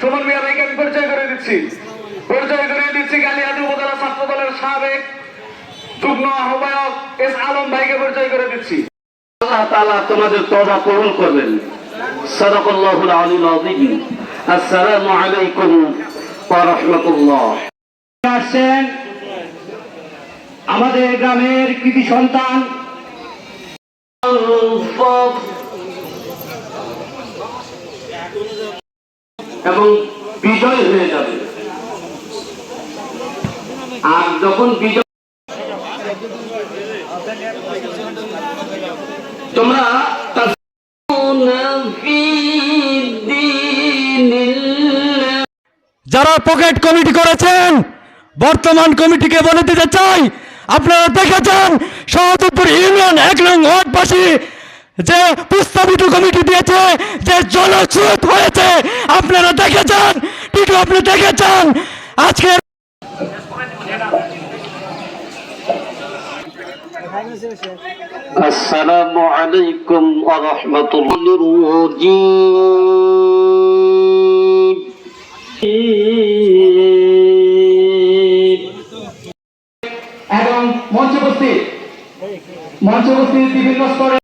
সুমন মিয়া ভাইকে আমি পরিচয় করে দিচ্ছি। পরিচয় করে দিচ্ছি কালিয়াদি উপজেলা ছাত্র দলের সাবেক যুগ্ম আহ্বায়ক এস আলম ভাইকে পরিচয় করে দিচ্ছি। আল্লাহ তাআলা তোমাদের তওবা কবুল করবেন। সাদাকাল্লাহুল আযীম। আসসালামু আলাইকুম ওয়া রাহমাতুল্লাহ। আসছেন আমাদের গ্রামের কৃতি সন্তান। এবং বিজয় হয়ে যাবে। আর যখন বিজয় তোমরা যারা পকেট কমিটি করেছেন, বর্তমান কমিটিকে বলে দিতে চাই, আপনারা দেখেছেন সহদপুর ইউনিয়ন এক নং ওয়ার্ডবাসী যে প্রস্তাবিত কমিটি দিয়েছে, যে জনস্রোত হয়েছে আপনারা দেখেছেন? টিটু আপনি দেখেছেন? আজকে আসসালামু আলাইকুম ওয়া রাহমাতুল্লাহি এবং মঞ্চ উপস্থিত মঞ্চ উপস্থিত বিভিন্ন স্তরে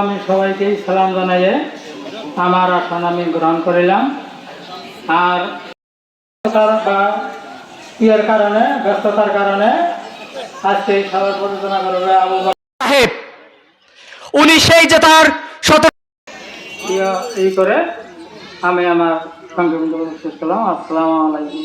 আমি সবাইকেই সালাম জানাইয়ে আমার আসন আমি গ্রহণ করিলাম। আর বা ইয়ের কারণে ব্যস্ততার কারণে আজকে এই সভার পরিচালনা করবে আবু সাহেব উনি সেই যে তার শত ইয়ে এই করে আমি আমার সংক্ষিপ্ত শেষ করলাম। আসসালামু আলাইকুম।